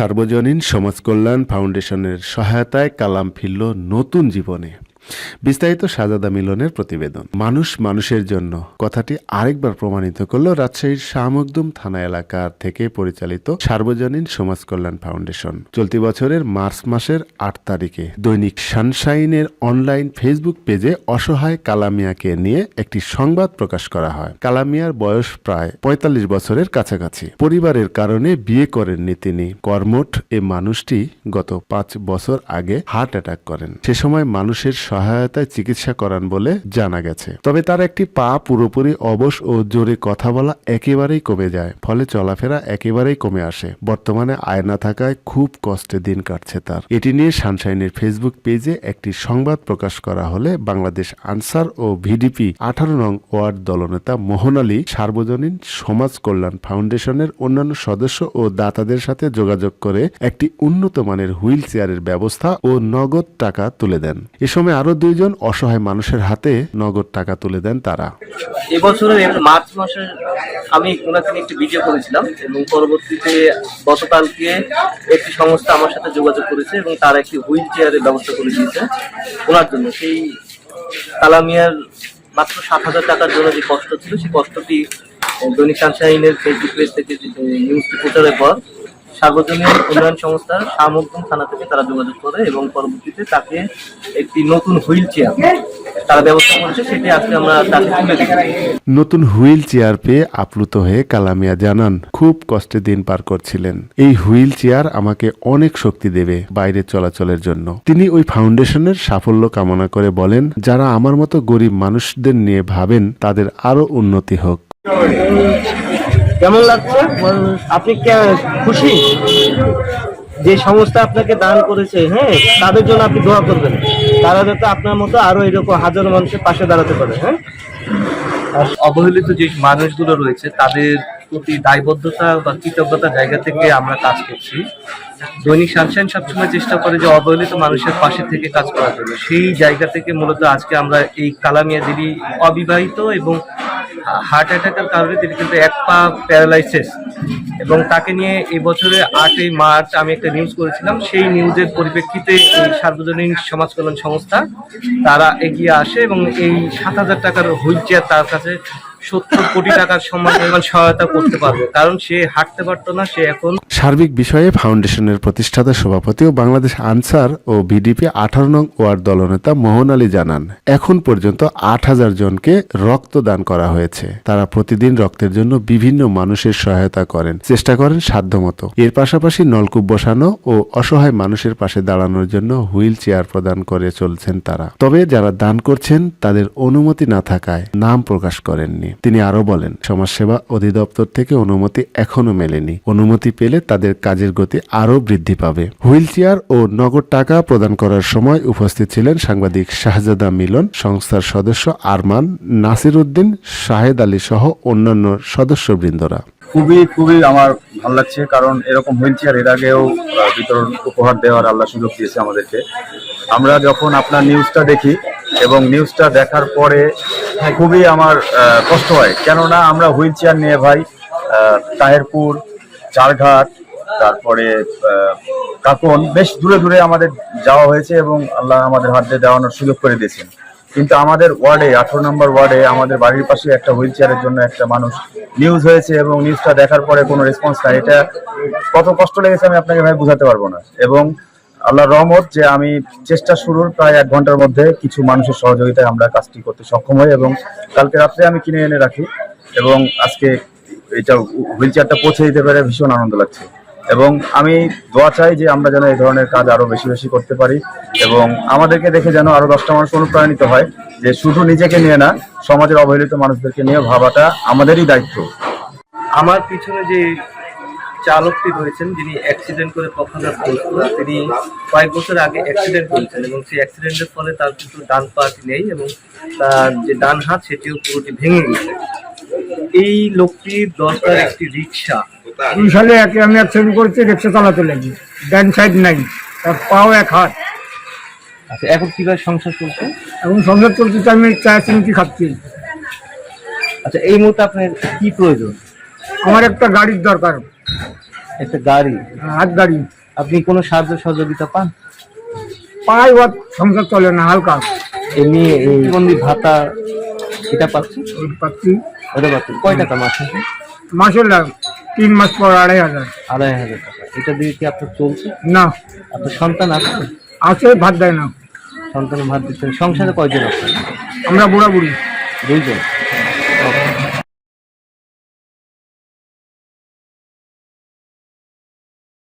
সার্বজনীন সমাজকল্যাণ ফাউন্ডেশনের সহায়তায় কালাম ফিরল নতুন জীবনে। বিস্তারিত সাজাদা মিলনের প্রতিবেদন। মানুষ মানুষের জন্য কথাটি আরেকবার প্রমাণিত করল রাজশাহীর শাহমকদুম থানা এলাকার থেকে পরিচালিত সার্বজনীন সমাজ কল্যাণ ফাউন্ডেশন। চলতি বছরের মার্চ মাসের আট তারিখে দৈনিক সানশাইনের অনলাইন ফেসবুক পেজে অসহায় কালামিয়াকে নিয়ে একটি সংবাদ প্রকাশ করা হয়। কালামিয়ার বয়স প্রায় পঁয়তাল্লিশ বছরের কাছাকাছি। পরিবারের কারণে বিয়ে করেননি তিনি। কর্মঠ এ মানুষটি গত পাঁচ বছর আগে হার্ট অ্যাটাক করেন। সে সময় মানুষের সহায়তায় চিকিৎসা করান বলে জানা গেছে। তবে তার একটি পা পুরোপুরি অবশ ও জোরে কথা বলা একেবারেই কমে যায়, ফলে চলাফেরা একেবারেই কমে আসে। বর্তমানে আয় না থাকায় খুব কষ্টে দিন কাটছে তার। এটি নিয়ে সানশাইনের ফেসবুক পেজে একটি সংবাদ প্রকাশ করা হলে বাংলাদেশ আনসার ও ভিডিপি আঠারো নং ওয়ার্ড দলনেতা মোহন আলী সার্বজনীন সমাজ কল্যাণ ফাউন্ডেশনের অন্যান্য সদস্য ও দাতাদের সাথে যোগাযোগ করে একটি উন্নত মানের হুইল চেয়ারের ব্যবস্থা ও নগদ টাকা তুলে দেন। এ সময় আরও দুইজন অসহায় মানুষের হাতে নগদ টাকা তুলে দেন তারা। এবছরের মার্চ মাসে আমি নিয়ে একটি ভিডিও করেছিলাম এবং পরবর্তীতে গতকালকে একটি সংস্থা আমার সাথে যোগাযোগ করেছে এবং তারা একটি হুইল চেয়ারের ব্যবস্থা করে দিয়েছে ওনার জন্য। সেই কালামিয়ার মাত্র সাত হাজার টাকার জন্য যে কষ্ট ছিল, সেই কষ্টটি দৈনিক সানশাইনের ফেসবুক পেজ থেকে নিউজটি প্রচারের পর সার্বজনীন উন্নয়ন সংস্থার শাহমকদম থানা থেকে তারা যোগাযোগ করে এবং পরবর্তীতে তাকে একটি নতুন হুইল চেয়ার তারা ব্যবস্থা করেছে, সেটি আজকে আমরা তাকে তুলে নতুন হুইল চেয়ার পেয়ে আপ্লুত হয়ে কালামিয়া জানান, খুব কষ্টে দিন পার করছিলেন। এই হুইল চেয়ার আমাকে অনেক শক্তি দেবে বাইরে চলাচলের জন্য। তিনি ওই ফাউন্ডেশনের সাফল্য কামনা করে বলেন, যারা আমার মতো গরিব মানুষদের নিয়ে ভাবেন, তাদের আরও উন্নতি হোক। কেমন লাগছে? আপনি খুশি? যে সংস্থা আপনাকে দান করেছে হ্যাঁ তাদের জন্য আপনি দোয়া করবেন। তারা যাতে আপনার মতো আরও এরকম হাজার মানুষের পাশে দাঁড়াতে পারে হ্যাঁ? অবহেলিত যে মানুষগুলো রয়েছে, তাদের প্রতি দায়বদ্ধতা বা কৃতজ্ঞতার জায়গা থেকে আমরা কাজ করছি। দৈনিক সানশাইন সবসময় চেষ্টা করে যে অবহেলিত মানুষের পাশে থেকে কাজ করার জন্য। সেই জায়গা থেকে মূলত আজকে আমরা এই কালামিয়া দিদি অবিবাহিত এবং হার্ট অ্যাটাকের কারণে তিনি কিন্তু এক পা প্যারালাইসিস। এবং তাকে নিয়ে এই বছরের আটই মার্চ আমি একটা নিউজ করেছিলাম। সেই নিউজের পরিপ্রেক্ষিতে এই সার্বজনীন সমাজ কল্যাণ সংস্থা তারা এগিয়ে আসে এবং এই সাত হাজার টাকার হুইল চেয়ার তার কাছে সত্তর কোটি টাকার সমান সহায়তা করতে পারবে। কারণ সে হাঁটতে পারতো না, সে এখন সার্বিক বিষয়ে ফাউন্ডেশনের প্রতিষ্ঠাতা সভাপতি ও বাংলাদেশ আনসার ও ভিডিপি আঠারো নং ওয়ার্ড দলনেতা মোহন আলী জানান, এখন পর্যন্ত আট হাজার জনকে রক্ত দান করা হয়েছে। তারা প্রতিদিন রক্তের জন্য বিভিন্ন মানুষের সহায়তা করেন, চেষ্টা করেন সাধ্যমতো। এর পাশাপাশি নলকূপ বসানো ও অসহায় মানুষের পাশে দাঁড়ানোর জন্য হুইল চেয়ার প্রদান করে চলছেন তারা। তবে যারা দান করছেন, তাদের অনুমতি না থাকায় নাম প্রকাশ করেননি। তিনি আরও বলেন, সমাজসেবা অধিদপ্তর থেকে অনুমতি এখনও মেলেনি। অনুমতি পেলে তাদের কাজের গতি আরও বৃদ্ধি পাবে। হুইল চেয়ার ও নগদ টাকা প্রদান করার সময় উপস্থিত ছিলেন সাংবাদিক শাহজাদা মিলন, সংস্থার সদস্য আরমান, নাসির উদ্দিন, শাহেদ আলী সহ অন্যান্য সদস্যবৃন্দরা। খুবই খুবই আমার ভালো লাগছে, কারণ এরকম হুইল চেয়ারের আগেও বিতরণ, উপহার দেওয়ার আল্লাহ সুযোগ দিয়েছে আমাদেরকে। আমরা যখন আপনার নিউজটা দেখি এবং নিউজটা দেখার পরে খুবই আমার কষ্ট হয়। কেননা আমরা হুইল চেয়ার নিয়ে ভাই তাহেরপুর, চারঘাট, তারপরে কাকন, বেশ দূরে দূরে আমাদের যাওয়া হয়েছে এবং আল্লাহ আমাদের হাতে দেওয়ানোর সুযোগ করে দিয়েছেন। কিন্তু আমাদের ওয়ার্ডে, আঠারো নম্বর ওয়ার্ডে আমাদের বাড়ির পাশে একটা হুইল চেয়ারের জন্য একটা মানুষ নিউজ হয়েছে এবং নিউজটা দেখার পরে কোনো রেসপন্স নাই। এটা কত কষ্ট লেগেছে আমি আপনাকে ভাই বোঝাতে পারব না। এবং আল্লাহর রহমত যে আমি চেষ্টা শুরুর প্রায় এক ঘণ্টার মধ্যে কিছু মানুষের সহযোগিতায় আমরা কাজটি করতে সক্ষম হই এবং কালকে রাত্রে আমি কিনে এনে রাখি এবং আজকে এটা হুইল চেয়ারটা পৌঁছে দিতে পেরে ভীষণ আনন্দ লাগছে। এবং আমি দোয়া চাই যে আমরা যেন এই ধরনের কাজ আরও বেশি বেশি করতে পারি এবং আমাদেরকে দেখে যেন আরও দশটা মানুষ অনুপ্রাণিত হয় যে শুধু নিজেকে নিয়ে না, সমাজের অবহেলিত মানুষদেরকে নিয়ে ভাবাটা আমাদেরই দায়িত্ব। আমার পিছনে যে চালকটি রয়েছেন যিনি অ্যাক্সিডেন্ট করে করেছিল তিনি কয়েক বছর আগে অ্যাক্সিডেন্ট করেছেন এবং সেই অ্যাক্সিডেন্টের ফলে তার কিন্তু ডান পাটি নেই এবং তার যে ডান হাত সেটিও পুরোটি ভেঙে গেছে। এই লোকটির দরকার একটি রিক্সা। দুই সালে একে আমি অ্যাক্সিডেন্ট করেছি রিক্সা চালাতে লাগি। ডান সাইড নাই তার পাও এক হাত। আচ্ছা এখন কীভাবে সংসার চলছে? এখন সংসার চলতেছে আমি চা চিমটি খাচ্ছি। আচ্ছা এই মুহূর্তে আপনার কি প্রয়োজন? আমার একটা গাড়ির দরকার। একটা গাড়ি? হাত গাড়ি। আপনি কোনো সাহায্য সহযোগিতা পান? পাই ওর সংসার চলে না হালকা। এমনি এই বন্দি ভাতা এটা পাচ্ছি? পাচ্ছি। ওটা পাচ্ছি কয় টাকা মাসে মাসের লাগ তিন মাস পর আড়াই হাজার। আড়াই হাজার টাকা। এটা দিয়ে কি আপনার চলছে? না। আপনার সন্তান আছে? আছে ভাত দেয় না। সন্তানের ভাত দিচ্ছেন। সংসারে কয়জন আছে আমরা বুড়া বুড়ি দুইজন।